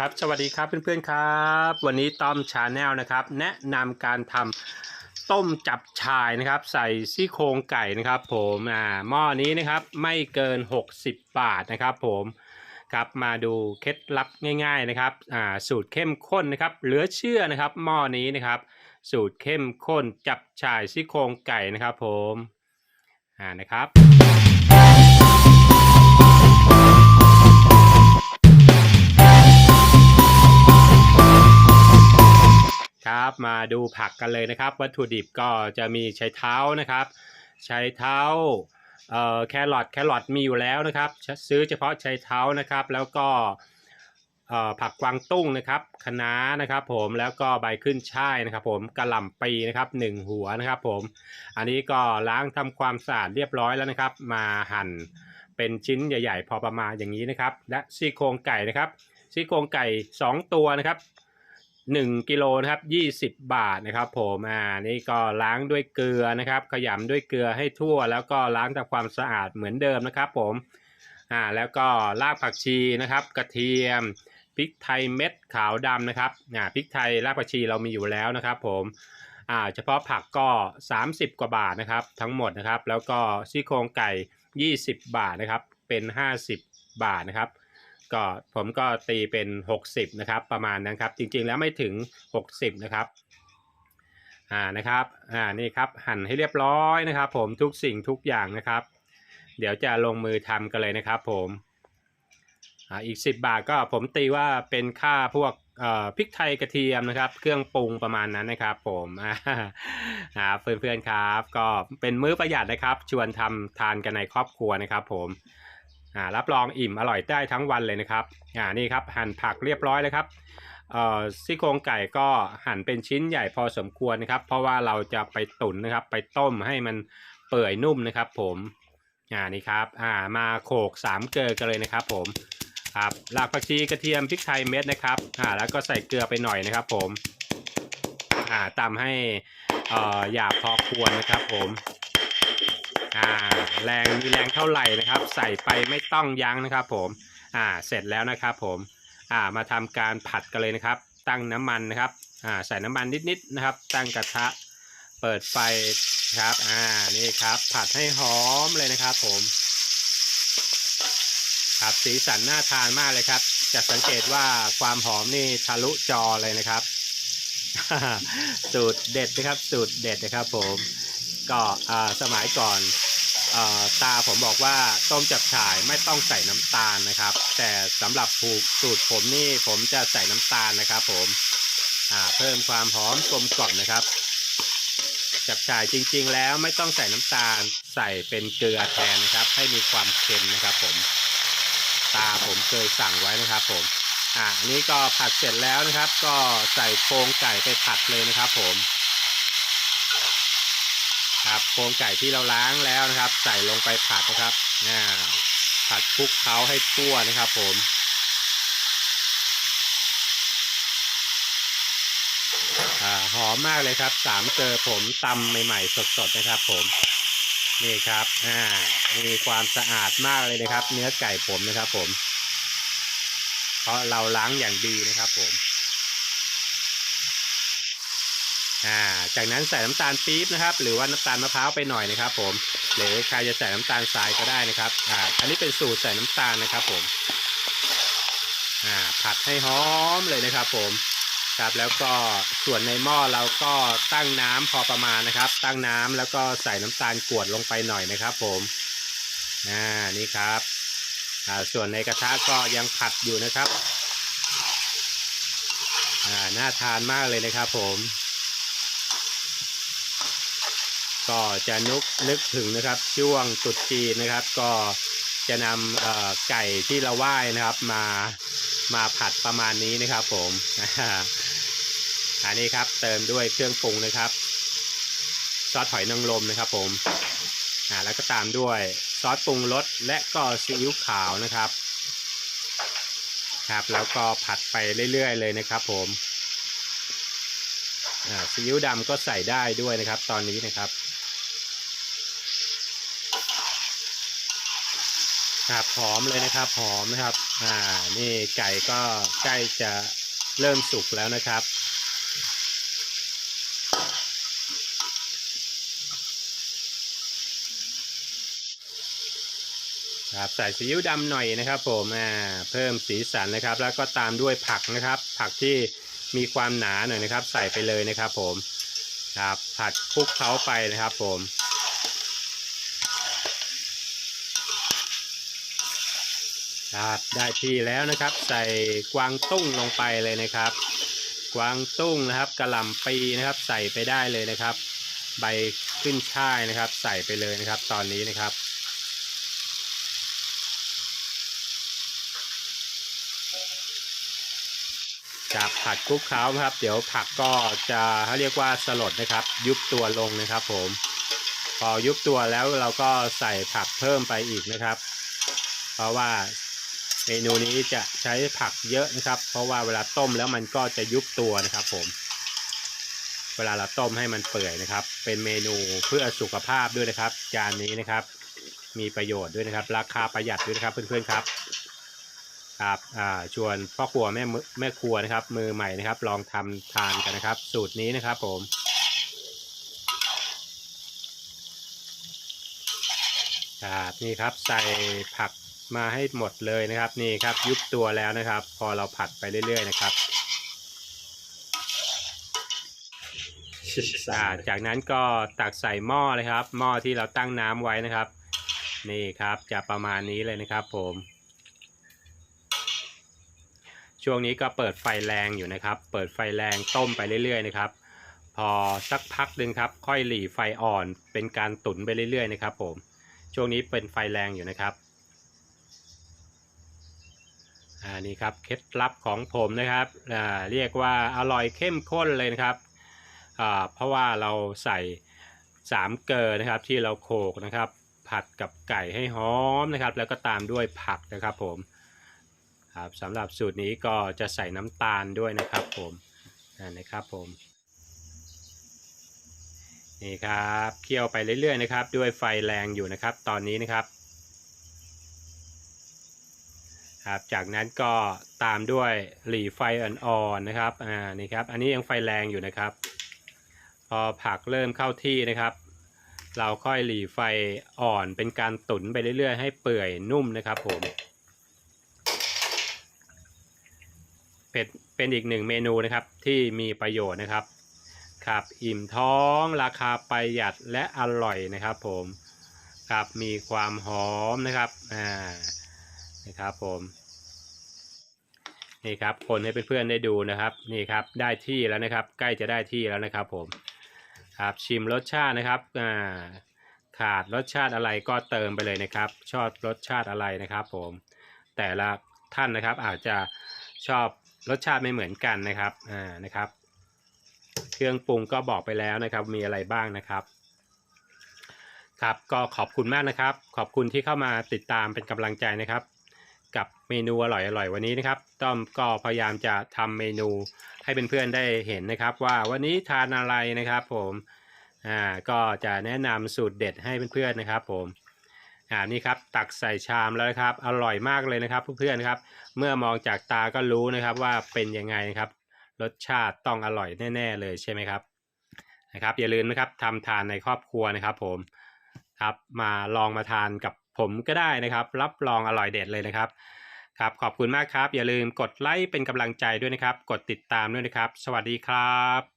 ครับสวัสดีครับเพื่อนๆครับ วันนี้ต้อมชาแนลนะครับ แนะนำการทำต้มจับชายนะครับ ใส่ซี่โครงไก่นะครับ ผมอ่าหม้อนี้นะครับไม่เกิน 60 บาทนะครับ ผมครับมาดูเคล็ดลับง่าย ๆนะครับอ่าสูตรเข้มข้นนะครับ เหลือเชื่อนะครับหม้อนี้นะครับ สูตรเข้มข้นจับชายซี่โครงไก่นะครับ ผมอ่านะครับ ครับมาดูผักกันเลยนะครับ วัตถุดิบก็จะมีใช้เท้านะครับใช้เท้าเอ่อแครอทแครอทมีอยู่แล้วนะครับ ซื้อเฉพาะใช้เท้านะครับ แล้วก็เอ่อผักกวางตุ้งนะครับคะน้านะครับ ผมแล้วก็ใบขึ้นช่ายนะครับ ผมกระหล่ำปีนะครับหนึ่งหัวนะครับ ผม อันนี้ก็ล้างทำความสะอาดเรียบร้อยแล้วนะครับ มาหั่นเป็นชิ้นใหญ่ ๆ พอประมาณอย่างนี้นะครับ และซี่โครงไก่นะครับซี่โครงไก่ 2 ตัวนะครับ 1กิโลนะครับ 20 บาทนะครับ ผมอ่านี่ก็ล้างด้วยเกลือนะครับ ขยำด้วยเกลือให้ทั่ว แล้วก็ล้างทำความสะอาดเหมือนเดิมนะครับ ผมอ่าแล้วก็รากผักชีนะครับ กระเทียมพริกไทยเม็ดขาวดำนะครับอ่าพริกไทยรากผักชีเรามีอยู่แล้วนะครับ ผมอ่าเฉพาะผักก็ 30 กว่าบาทนะครับ ทั้งหมดนะครับ แล้วก็ซี่โครงไก่ 20 บาทนะครับ เป็น 50 บาทนะครับ ก็ผมก็ตีเป็น 60 นะครับ ประมาณนั้นครับ จริงๆแล้วไม่ถึง 60 นะครับอ่านะครับอ่านี่ครับหั่นให้เรียบร้อยนะครับ ผมทุกสิ่งทุกอย่างนะครับ เดี๋ยวจะลงมือทำกันเลยนะครับ ผมอ่าอีก 10 บาทก็ผมตีว่าเป็นค่าพวกเอ่อพริกไทยกระเทียมนะครับ เครื่องปรุงประมาณนั้นนะครับ ผมอ่าเพื่อนๆครับ ก็เป็นมื้อประหยัดนะครับ ชวนทำทานกันในครอบครัวนะครับ ผม อ่ารับรองอิ่มอร่อยได้ทั้งวันเลยนะครับอ่านี่ครับหั่นผักเรียบร้อยแล้วครับเอ่อซี่โครงไก่ก็หั่นเป็นชิ้นใหญ่พอสมควรนะครับ เพราะว่าเราจะไปตุ๋นนะครับ ไปต้มให้มันเปื่อยนุ่มนะครับ ผมอ่านี่ครับอ่ามาโขลกสามเกลือกันเลยนะครับ ผมครับรากผักชีกระเทียมพริกไทยเม็ดนะครับอ่าแล้วก็ใส่เกลือไปหน่อยนะครับ ผมอ่าตำให้อ่อหยาบพอควรนะครับ ผม อ่าแรงมีแรงเท่าไหร่นะครับ ใส่ไปไม่ต้องยั้งนะครับผมอ่าเสร็จแล้วนะครับผมอ่ามาทำการผัดกันเลยนะครับ ตั้งน้ำมันนะครับอ่าใส่น้ำมันนิดๆนะครับ ตั้งกระทะเปิดไฟครับอ่านี่ครับ ผัดให้หอมเลยนะครับผมครับสีสันน่าทานมากเลยครับ จะสังเกตว่าความหอมนี่ทะลุจอเลยนะครับ สูตรเด็ดนะครับ สูตรเด็ดนะครับผมก็อ่าสมัยก่อน ตาผมบอกว่าต้มจับฉ่ายไม่ต้องใส่น้ำตาลนะครับ แต่สำหรับผูกสูตรผมนี่ผมจะใส่น้ำตาลนะครับ ผมเพิ่มความหอมกลมกล่อมนะครับ จับฉ่ายจริง ๆ แล้วไม่ต้องใส่น้ำตาลใส่เป็นเกลือแทนนะครับ ให้มีความเค็มนะครับ ผม ตาผมเคยสั่งไว้นะครับ ผมอ่าอันนี้ก็ผัดเสร็จแล้วนะครับ ก็ใส่โครงไก่ไปผัดเลยนะครับ ผม ครับโครงไก่ที่เราล้างแล้วนะครับ ใส่ลงไปผัดนะครับอ่ผัดคลุกเคล้าให้ทั่วนะครับ ผมอ่าหอมมากเลยครับสามเกลอผมตำใหม่ๆสดๆนะครับ ผมนี่ครับอ่ามีความสะอาดมากเลยนะครับ เนื้อไก่ผมนะครับ ผม เพราะเราล้างอย่างดีนะครับ ผม อ่าจากนั้นใส่น้ำตาลปี๊บนะครับ หรือว่าน้ำตาลมะพร้าวไปหน่อยนะครับ ผมหรือใครจะใส่น้ำตาลทรายก็ได้นะครับอ่าอันนี้เป็นสูตรใส่น้ำตาลนะครับ ผมอ่าผัดให้หอมเลยนะครับผมครับแล้วก็ส่วนในหม้อเราก็ตั้งน้ำพอประมาณนะครับ ตั้งน้ำแล้วก็ใส่น้ำตาลกวดลงไปหน่อยนะครับ ผมอ่านี่ครับอ่าส่วนในกระทะก็ยังผัดอยู่นะครับอ่าน่าทานมากเลยนะครับผม ก็จะนึกนึกถึงนะครับช่วงตรุษจีนนะครับ ก็จะนำไก่ที่เราไหว้นะครับมามาผัดประมาณนี้นะครับ ผมอันนี้ครับเติมด้วยเครื่องปรุงนะครับ ซอสหอยนางรมนะครับ ผมอ่าแล้วก็ตามด้วยซอสปรุงรสและก็ซีอิ๊วขาวนะครับ ครับ แล้วก็ผัดไปเรื่อยๆเลยนะครับ ผม ซีอิ๊วดำก็ใส่ได้ด้วยนะครับ ตอนนี้นะครับ ครับหอมเลยนะครับหอมนะครับ อ่า นี่ไก่ก็ใกล้จะเริ่มสุกแล้วนะครับครับใส่ซีอิ๊วดำหน่อยนะครับ ผมอ่าเพิ่มสีสันนะครับ แล้วก็ตามด้วยผักนะครับ ผักที่ มีความหนาหน่อยนะครับ ใส่ไปเลยนะครับ ผมครับผัดคลุกเคล้าไปนะครับ ผมครับได้ที่แล้วนะครับ ใส่กวางตุ้งลงไปเลยนะครับ กวางตุ้งนะครับกระหล่ำปีนะครับ ใส่ไปได้เลยนะครับ ใบขึ้นช่ายนะครับ ใส่ไปเลยนะครับ ตอนนี้นะครับ จะผัดคลุกเคล้าครับ เดี๋ยวผักก็จะเขาเรียกว่าสลดนะครับ ยุบตัวลงนะครับ ผม พอยุบตัวแล้วเราก็ใส่ผักเพิ่มไปอีกนะครับ เพราะว่าเมนูนี้จะใช้ผักเยอะนะครับ เพราะว่าเวลาต้มแล้วมันก็จะยุบตัวนะครับ ผม เวลาเราต้มให้มันเปื่อยนะครับ เป็นเมนูเพื่อสุขภาพด้วยนะครับ จานนี้นะครับ มีประโยชน์ด้วยนะครับ ราคาประหยัดด้วยนะครับเพื่อนๆครับ ครับอ่าชวนพ่อครัวแม่มือแม่ครัวนะครับ มือใหม่นะครับ ลองทำทานกันนะครับ สูตรนี้นะครับผมครับนี่ครับใส่ผักมาให้หมดเลยนะครับนี่ครับยุบตัวแล้วนะครับ พอเราผัดไปเรื่อย ๆ นะครับอ่าจากนั้นก็ตักใส่หม้อเลยครับ หม้อที่เราตั้งน้ำไว้นะครับ นี่ครับจะประมาณนี้เลยนะครับผม ช่วงนี้ก็เปิดไฟแรงอยู่นะครับ เปิดไฟแรงต้มไปเรื่อยๆนะครับ พอสักพักหนึ่งครับ ค่อยหลีไฟอ่อน เป็นการตุ๋นไปเรื่อยๆนะครับ ผม ช่วงนี้เป็นไฟแรงอยู่นะครับอ่านี่ครับเคล็ดลับของผมนะครับเรียกว่าอร่อยเข้มข้นเลยนะครับเพราะว่าเราใส่สามเกลือนะครับที่เราโขกนะครับ ผัดกับไก่ให้หอมนะครับ แล้วก็ตามด้วยผักนะครับผม ครับสำหรับสูตรนี้ก็จะใส่น้ำตาลด้วยนะครับผมอ่านะครับผมนี่ครับเคี่ยวไปเรื่อยๆนะครับ ด้วยไฟแรงอยู่นะครับ ตอนนี้นะครับครับจากนั้นก็ตามด้วยหลีไฟอ่อนๆนะครับอ่านี่ครับอันนี้ยังไฟแรงอยู่นะครับ พอผักเริ่มเข้าที่นะครับ เราค่อยหลีไฟอ่อนเป็นการตุ๋นไปเรื่อยๆ ให้เปื่อยนุ่มนะครับผม เป็นเป็นอีกหนึ่งเมนูนะครับที่มีประโยชน์นะครับครับอิ่มท้องราคาประหยัดและอร่อยนะครับผมครับมีความหอมนะครับอ่านะครับผมนี่ครับคนให้เพื่อนๆได้ดูนะครับนี่ครับได้ที่แล้วนะครับ ใกล้จะได้ที่แล้วนะครับผมครับชิมรสชาตินะครับอ่าขาดรสชาติอะไรก็เติมไปเลยนะครับ ชอบรสชาติอะไรนะครับ ผมแต่ละท่านนะครับอาจจะชอบ รสชาติไม่เหมือนกันนะครับอ่านะครับ เครื่องปรุงก็บอกไปแล้วนะครับ มีอะไรบ้างนะครับ ครับก็ขอบคุณมากนะครับ ขอบคุณที่เข้ามาติดตามเป็นกำลังใจนะครับ กับเมนูอร่อยๆวันนี้นะครับ ต้อมก็พยายามจะทำเมนูให้เเพื่อนๆได้เห็นนะครับ ว่าวันนี้ทานอะไรนะครับ ผมอ่าก็จะแนะนำสูตรเด็ดให้เพื่อนๆนะครับ ผม อ่านี่ครับตักใส่ชามแล้วครับอร่อยมากเลยนะครับเพื่อนๆครับ เมื่อมองจากตาก็รู้นะครับว่าเป็นยังไงนะครับ รสชาติต้องอร่อยแน่ๆเลยใช่ไหมครับนะครับ อย่าลืมนะครับทำทานในครอบครัวนะครับผมครับมาลองมาทานกับผมก็ได้นะครับ รับรองอร่อยเด็ดเลยนะครับครับขอบคุณมากครับ อย่าลืมกดไลค์เป็นกำลังใจด้วยนะครับ กดติดตามด้วยนะครับ สวัสดีครับ